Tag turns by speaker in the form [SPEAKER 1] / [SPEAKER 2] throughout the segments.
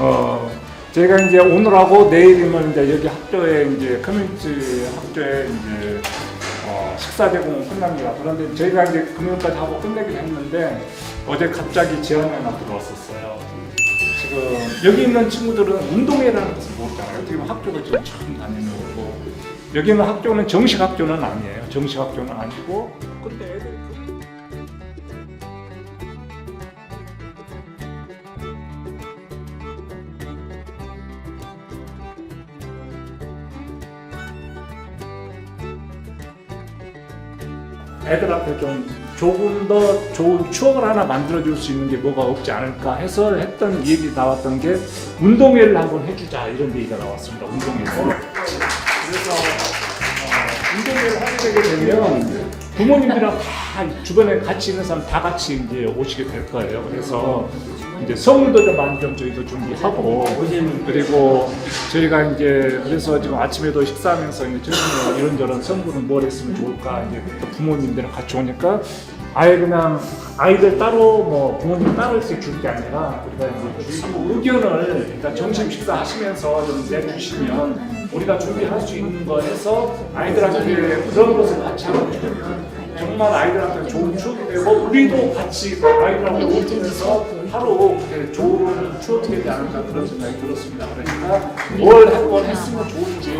[SPEAKER 1] 어, 제가 이제 오늘하고 내일이면 이제 여기 학교에 이제 커뮤니티 학교에 이제 어, 식사 제공은 끝납니다. 그런데 저희가 이제 금요일까지 하고 끝내긴 했는데 어제 갑자기 제안이 하나 들어왔었어요. 지금 여기 있는 친구들은 운동회라는 것을 모르잖아요. 보면 학교를 지금 처음 다니는 거고 여기는 학교는 정식 학교는 아니에요. 정식 학교는 아니고 근데 애들 애들한테 좀 조금 더 좋은 추억을 하나 만들어줄 수 있는 게 뭐가 없지 않을까 해서 했던 얘기 나왔던 게 운동회를 한번 해주자 이런 얘기가 나왔습니다. 운동회를. 그래서 어, 운동회를 하게 되면 부모님들이랑 다 주변에 같이 있는 사람 다 같이 이제 오시게 될 거예요. 그래서 이제 많이 좀 저희도 준비하고 그리고 저희가 이제 그래서 지금 아침에도 식사하면서 이제 저희는 이런저런 선물은 뭘 했으면 좋을까 이제 또 부모님들이랑 같이 오니까 아예 그냥 아이들 따로 뭐 부모님 따로 이렇게 줄게 아니라 우리가 이제 주시고 의견을 일단 점심 식사 하시면서 좀 내주시면 우리가 준비할 수 있는 거 해서 아이들한테 그런 것을 같이 하면 정말 아이들한테 좋은 추억이 되고 우리도 같이 아이들하고 오면서 하루 좋은 추억이 되지 않을까 그런 생각이 들었습니다. 그러니까 뭘 한번 했으면 좋은지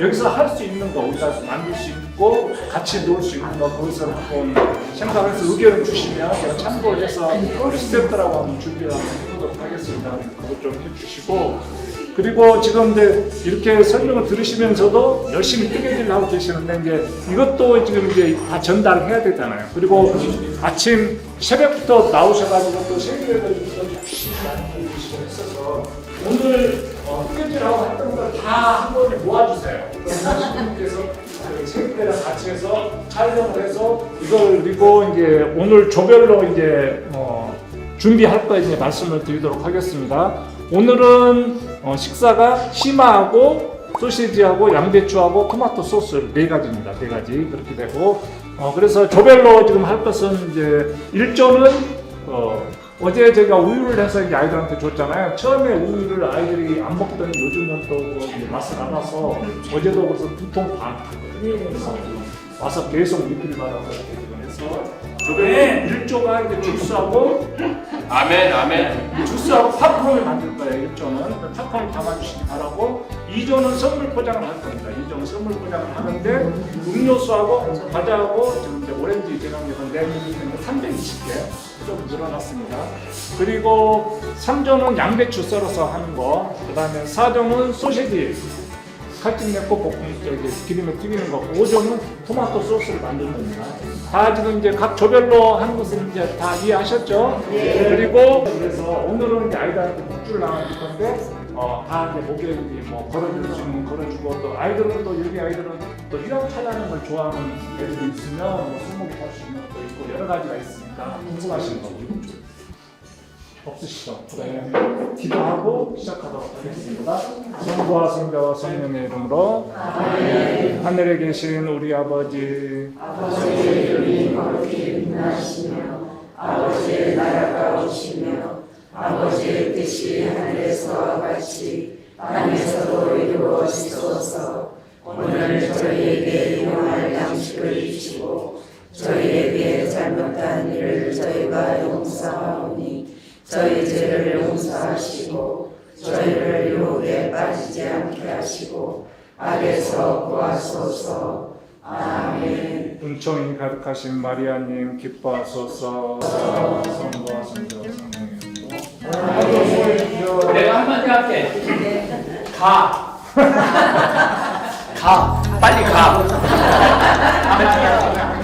[SPEAKER 1] 여기서 할 수 있는 거 우리가 만들 수 있고 같이 놀 수 있는 거 거기서 한번 생각해서 의견을 주시면 제가 참고를 해서 우리 스태프들하고 한번 준비를 한번 해보도록 하겠습니다. 그것 좀 해주시고 그리고 지금 이제 이렇게 설명을 들으시면서도 열심히 뜨개질을 하고 계시는데 이제 이것도 지금 이제 다 전달해야 되잖아요. 그리고 아침 새벽부터 나오셔가지고 또 계시고 했어서 오늘 어, 뜨개질하고 했던 걸 다 한 번에 모아주세요. 그래서 새벽이랑 같이 해서 촬영을 해서 이걸 그리고 이제 오늘 조별로 이제 어, 준비할 거 이제 말씀을 드리도록 하겠습니다. 오늘은 어, 식사가 심화하고 소시지하고 양배추하고 토마토 소스 네 가지입니다. 네 가지 그렇게 되고 어, 그래서 조별로 지금 할 것은 이제 일조는 어, 어제 제가 우유를 해서 이제 아이들한테 줬잖아요. 처음에 우유를 아이들이 안 먹더니 요즘은 이제 맛을 알아서 어제도 그래서 두통 반 탔거든요. 그래서 와서 계속 리필 받아서 이렇게 해서 조별로 일조가 이제 주스하고
[SPEAKER 2] 아멘 아멘
[SPEAKER 1] 주스하고 팝콘을 만들 거예요. 1조는 팝콘을 담아주시기 바라고 2조는 선물 포장을 할 겁니다. 2조는 선물 포장을 하는데 음료수하고 과자하고 지금 이제 오렌지 제공되는데 320개 좀 늘어났습니다. 그리고 3조는 양배추 썰어서 하는 거, 그 다음에 4조는 소시지 칼집 냈고 볶음 저기 기름에 튀기는 거, 5조는 토마토 소스를 만드는 겁니다. 다 지금 이제 각 조별로 하는 것은 이제 다 이해하셨죠? 그리고 그래서 오늘은 이제 아이들한테 묵주를 나눠줄 건데 어, 다 이제 목에 이제 뭐 걸어줄 수 있는 거 걸어주고 또 아이들은 또 여기 아이들은 또 휴양 차라는 걸 좋아하는 애들이 있으면 뭐 손목에 탈수 있는 것도 있고 여러 가지가 있으니까 궁금하신 거 없으시죠? 네. 기도하고 시작하도록 하겠습니다. 성부와 성자와 성령의 이름으로 하늘에 계신 우리 아버지
[SPEAKER 3] 아버지의 이름이 거룩히 빛나시며 아버지의 나라가 오시며 아버지의 뜻이 하늘에서와 같이 땅에서도 이루어지소서 오늘 저희에게 일용할 양식을 주시고 저희에게 잘못한 일을 저희가 용서하오니 저희 죄를 용서하시고 저희를 유혹에 빠지지 않게 하시고 악에서 구하소서. 아멘.
[SPEAKER 1] 은총이 가득하신 마리아님 기뻐하소서. 성부와 성자와 이름으로
[SPEAKER 2] 내가 한마디 할게. 가. 가. 빨리 가.